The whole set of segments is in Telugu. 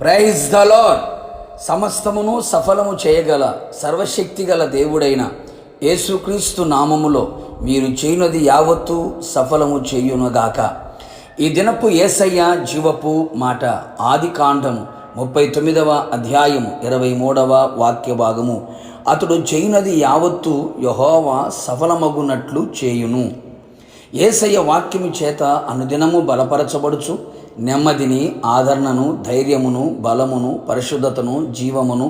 ప్రైజ్ ద లాడ్ సమస్తమును సఫలము చేయగల సర్వశక్తి గల దేవుడైన యేసుక్రీస్తు నామములో మీరు చేయనది యావత్తు సఫలము చేయునుగాక. ఈ దినపు ఏసయ్య జీవపు మాట ఆది కాండము ముప్పై తొమ్మిదవ అధ్యాయము ఇరవై మూడవ వాక్య భాగము. అతడు చేయునది యావత్తు యహోవా సఫలమగునట్లు చేయును. ఏసయ్య వాక్యము చేత అనుదినము బలపరచబడుచు నెమ్మదిని ఆదరణను ధైర్యమును బలమును పరిశుద్ధతను జీవమును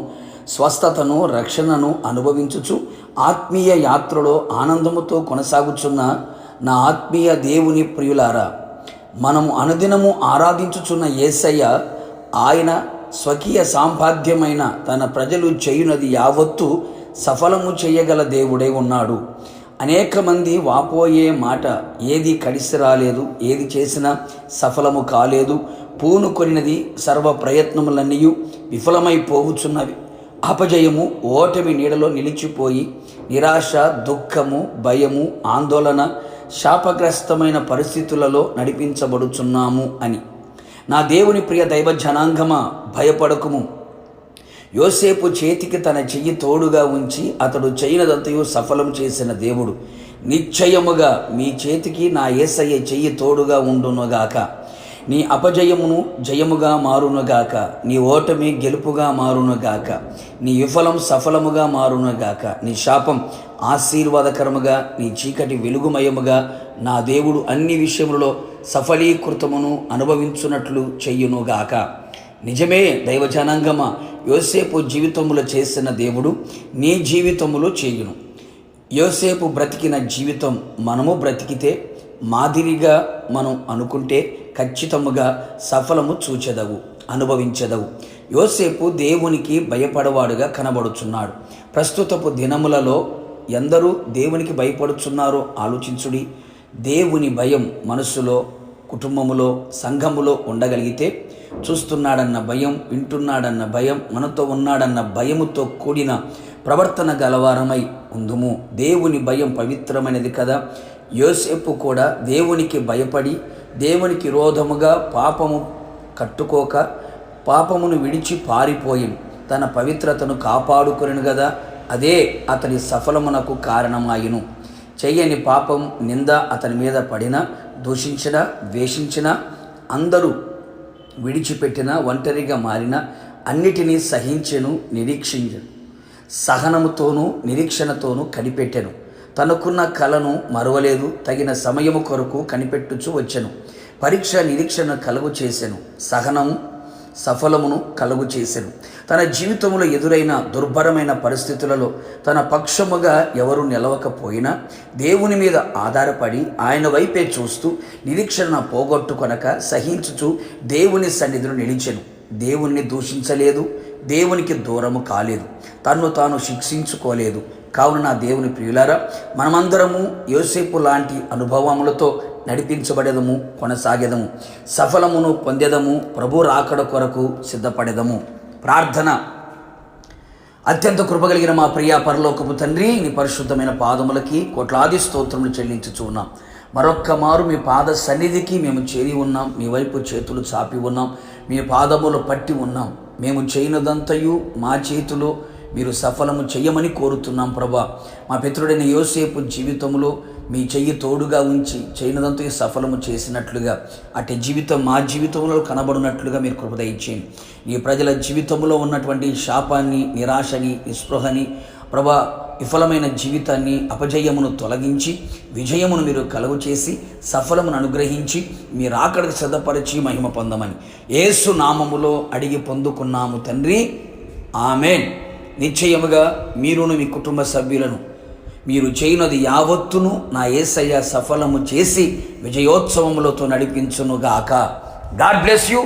స్వస్థతను రక్షణను అనుభవించుచు ఆత్మీయ యాత్రలో ఆనందముతో కొనసాగుచున్న నా ఆత్మీయ దేవుని ప్రియులారా మనము అనుదినము ఆరాధించుచున్న ఏసయ్య ఆయన స్వకీయ సాంపాద్యమైన తన ప్రజలు చేయునది యావత్తు సఫలము చేయగల దేవుడై ఉన్నాడు. అనేక మంది వాపోయే మాట ఏది కడిసి రాలేదు ఏది చేసినా సఫలము కాలేదు పూనుకొనినది సర్వ ప్రయత్నములన్నీ విఫలమైపోవుచున్నవి అపజయము ఓటమి నీడలో నిలిచిపోయి నిరాశ దుఃఖము భయము ఆందోళన శాపగ్రస్తమైన పరిస్థితులలో నడిపించబడుచున్నాము అని. నా దేవుని ప్రియ దైవ జనాంగమా భయపడకుము. యోసేపు చేతికి తన చెయ్యి తోడుగా ఉంచి అతడు చేయనదంతయు సఫలం చేసిన దేవుడు. నిశ్చయముగా మీ చేతికి నా ఏసయ్య చెయ్యి తోడుగా ఉండునుగాక. నీ అపజయమును జయముగా మారునుగాక. నీ ఓటమి గెలుపుగా మారునుగాక. నీ విఫలం సఫలముగా మారునుగాక. నీ శాపం ఆశీర్వాదకరముగా నీ చీకటి వెలుగుమయముగా నా దేవుడు అన్ని విషయములలో సఫలీకృతమును అనుభవించున్నట్లు చెయ్యునుగాక నిజమే దైవజనాంగమ? యోసేపు జీవితములో చేసిన దేవుడు నీ జీవితములో చేయును. యోసేపు బ్రతికిన జీవితం మనము బ్రతికితే మాదిరిగా మనం అనుకుంటే ఖచ్చితముగా సఫలము చూచెదవు అనుభవించదవు. యోసేపు దేవునికి భయపడవాడుగా కనబడుచున్నాడు. ప్రస్తుతపు దినములలో ఎందరూ దేవునికి భయపడుచున్నారో ఆలోచించుడి. దేవుని భయం మనస్సులో కుటుంబములో సంఘములో ఉండగలిగితే చూస్తున్నాడన్న భయం వింటున్నాడన్న భయం మనతో ఉన్నాడన్న భయముతో కూడిన ప్రవర్తన గలవారమై ఉందుము. దేవుని భయం పవిత్రమైనది కదా. యోసేపు కూడా దేవునికి భయపడి దేవునికి రోధముగా పాపము కట్టుకోక పాపమును విడిచి పారిపోయి తన పవిత్రతను కాపాడుకొనిను కదా అదే అతని సఫలమునకు కారణమాయును. చేయని పాపం నింద అతని మీద పడిన దూషించిన వేషించిన అందరూ విడిచిపెట్టిన ఒంటరిగా మారిన అన్నిటినీ సహించెను నిరీక్షించను. సహనముతోనూ నిరీక్షణతోనూ కనిపెట్టెను. తనకున్న కలను మరవలేదు తగిన సమయము కొరకు కనిపెట్టుచు వచ్చెను. పరీక్ష నిరీక్షణ కలుగు చేసెను. సహనము సఫలమును కలుగు చేసెను. తన జీవితంలో ఎదురైన దుర్భరమైన పరిస్థితులలో తన పక్షముగా ఎవరు నిలవకపోయినా దేవుని మీద ఆధారపడి ఆయన వైపే చూస్తూ నిరీక్షణ పోగొట్టుకొనక సహించుచు దేవుని సన్నిధిలో నిలిచెను. దేవుణ్ణి దూషించలేదు దేవునికి దూరము కాలేదు తన్ను తాను శిక్షించుకోలేదు. కావున నా దేవుని ప్రియులారా మనమందరము యోసేపు లాంటి అనుభవములతో నడిపించబడేదము కొనసాగేదము సఫలమును పొందేదము ప్రభు రాకడ కొరకు సిద్ధపడేదము. ప్రార్థన. అత్యంత కృపగలిగిన మా ప్రియ పరలోకపు తండ్రి నీ పరిశుద్ధమైన పాదములకి కోట్లాది స్తోత్రములు చెల్లించుచు ఉన్నాం. మరొక్క మారు మీ పాద సన్నిధికి మేము చేరి ఉన్నాం మీ వైపు చేతులు చాపి ఉన్నాం మీ పాదములు పట్టి ఉన్నాం. మేము చేయనదంతయు మా చేతిలో మీరు సఫలము చెయ్యమని కోరుతున్నాం ప్రభా. మా పితృడైన యోసేపు జీవితంలో మీ చెయ్యి తోడుగా ఉంచి చేయనదంతా సఫలము చేసినట్లుగా అటు జీవితం మా జీవితంలో కనబడినట్లుగా మీరు కృపద ఇచ్చేయండి ఈ ప్రజల జీవితంలో ఉన్నటువంటి శాపాన్ని నిరాశని నిస్పృహని ప్రభా విఫలమైన జీవితాన్ని అపజయమును తొలగించి విజయమును మీరు కలుగు చేసి సఫలమును అనుగ్రహించి మీరు ఆకడికి సిద్ధపరిచి మహిమ పొందమని ఏసు నామములో అడిగి పొందుకున్నాము తండ్రి. ఆమెన్. నిశ్చయముగా మీరును మీ కుటుంబ సభ్యులను. మీరు చేయనది యావత్తును నా ఏసయ్య సఫలము చేసి విజయోత్సవములతో నడిపించునుగాక. God bless you.